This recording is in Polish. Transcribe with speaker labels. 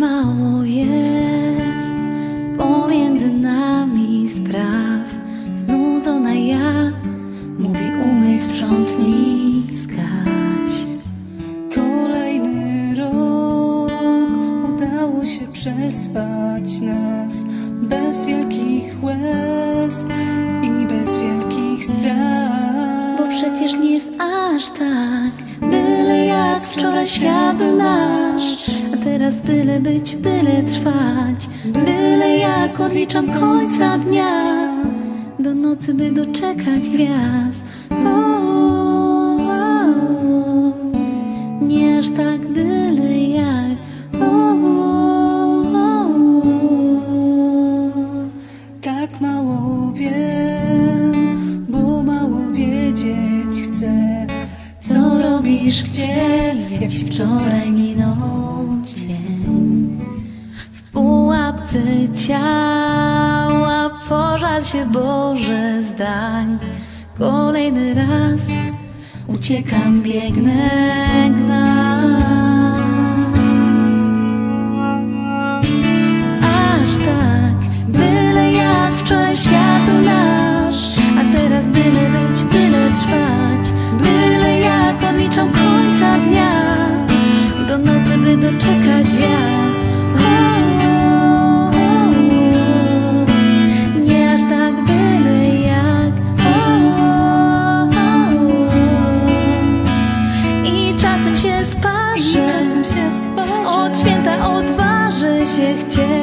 Speaker 1: mało jest pomiędzy nami spraw. Znudzona ja, mówi umyj, sprzątnij, skaś.
Speaker 2: Kolejny rok udało się przespać nas bez wielkich łez i bez wielkich strat.
Speaker 1: Bo przecież nie jest aż tak, byle jak wczoraj świat był nasz teraz byle być, byle trwać. Byle jak odliczam końca dnia. Do nocy by doczekać gwiazd
Speaker 2: robisz, gdzie, jak ci wczoraj minął dzień.
Speaker 1: W pułapce ciała pożal się Boże zdań Kolejny raz
Speaker 2: Uciekam, biegnę, gnam.
Speaker 1: aż tak
Speaker 2: Byle wczoraj świat się chcieć.